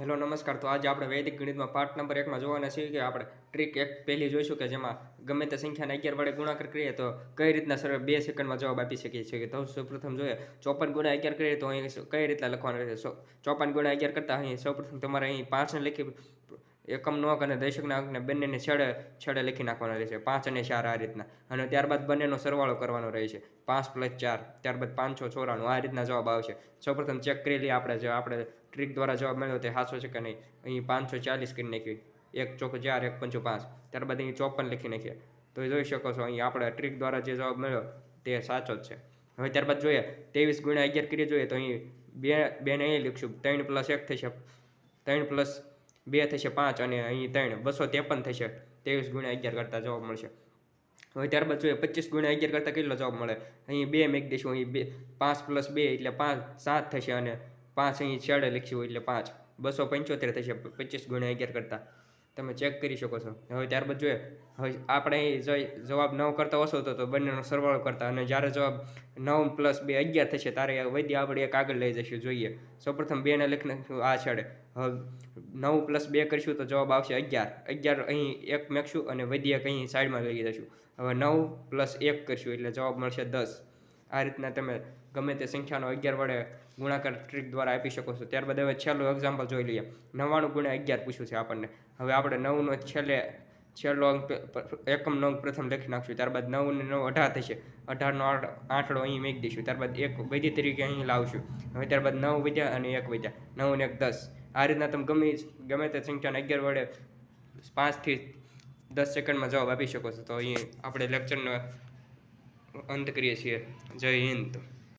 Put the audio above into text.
Hello, નમસ્કાર. તો આજે આપણે વૈદિક ગણિતમાં પાર્ટ નંબર એકમાં જોવાના છીએ કે આપણે ટ્રીક એક પહેલી જોઈશું કે જેમાં ગમે તે સંખ્યાને અગિયાર વડે ગુણાકાર કરીએ તો કઈ રીતના સરળ બે સેકન્ડમાં જવાબ આપી શકીએ છીએ તો સૌપ્રથમ જોઈએ ચોપન ગુણા અગિયાર કરીએ તો અહીં કઈ રીતના લખવાનું રહેશે? ચોપન ગુણા અગિયાર કરતાં અહીં સૌપ્રથમ તમારે અહીં પાંચને લખી એકમ નોક અને દશકના અંકને બંનેને છેડે છેડે લખી નાખવાના રહેશે. પાંચ અને ચાર આ રીતના. અને ત્યારબાદ બંનેનો સરવાળો કરવાનો રહે છે. પાંચ પ્લસ ચાર. ત્યારબાદ પાંચસો ચોરાણું. આ રીતના જવાબ આવશે. સૌપ્રથમ ચેક કરી લઈએ આપણે જે આપણે ટ્રીક દ્વારા જવાબ મળ્યો તે સાચો છે કે નહીં. અહીં પાંચસો ચાલીસ કરી નાખી. એક, ચોક, ચાર, એક, પંચો, પાંચ. ત્યારબાદ અહીં ચોપન લખી નાખીએ. તો જોઈ શકો છો અહીં આપણે ટ્રીક દ્વારા જે જવાબ મળ્યો તે સાચો જ છે. હવે ત્યારબાદ જોઈએ. ત્રેવીસ ગુણ્યા અગિયાર કરીએ જોઈએ તો અહીં બે, બેને અહીં લખશું ત્રણ પ્લસ એક થશે. ત્રણ પ્લસ બે થશે, પાંચ અને અહીં ત્રણ, બસો ત્રેપન થશે. ત્રેવીસ ગુણ્યા અગિયાર કરતાં જવાબ મળશે. હવે ત્યારબાદ જોઈએ, પચીસ ગુણ્યા અગિયાર કરતાં કેટલો જવાબ મળે? અહીં બે મેક દઈશું અહીં બે, પાંચ પ્લસ બે એટલે પાંચ, સાત થશે અને પાંચ અહીં છેડે લખીશું એટલે પાંચ. બસો પંચોતેર થશે, પચીસ ગુણ્યા અગિયાર કરતાં. તમે ચેક કરી શકો છો. હવે ત્યારબાદ જોઈએ. હવે આપણે જવાબ નવ કરતાં ઓછો હતો તો બંનેનો સરવાળો કરતા અને જ્યારે જવાબ નવ પ્લસ બે અગિયાર થશે ત્યારે વૈદ્ય આપણે એક આગળ લઈ જઈશું જોઈએ. સૌપ્રથમ બેને લખી નાખ્યું આ છેડે. હવે નવ પ્લસ બે કરીશું તો જવાબ આવશે અગિયાર. અગિયાર અહીં એક મેકશું અને વૈદ્ય અહીં સાઈડમાં લઈ જઈશું હવે નવ પ્લસ એક કરીશું એટલે જવાબ મળશે દસ. આ રીતના તમે ગમે તે સંખ્યાનો અગિયાર વડે ગુણાકાર ટ્રીક દ્વારા આપી શકો છો. ત્યારબાદ હવે છેલ્લું એક્ઝામ્પલ જોઈ લઈએ. નવ્વાણું ગુણ્યા અગિયાર પૂછ્યું છે આપણને. હવે આપણે નવનો છેલ્લે, છેલ્લો અંક એકમ અંક પ્રથમ લખી નાખશું. ત્યારબાદ નવ ને નવ અઢાર થશે. અઢારનો આઠ આઠડો અહીં મેક દઈશું. ત્યારબાદ એક વૈદ્ય તરીકે અહીં લાવશું. હવે ત્યારબાદ નવ વધ્યા અને એક વધ્યા નવ ને એક દસ. આ રીતના તમે ગમે ગમે તે સંખ્યાને અગિયાર વડે પાંચથી દસ સેકન્ડમાં જવાબ આપી શકો છો. તો અહીં આપણે લેક્ચરનો અંત કરીએ છીએ. જય હિન્દ.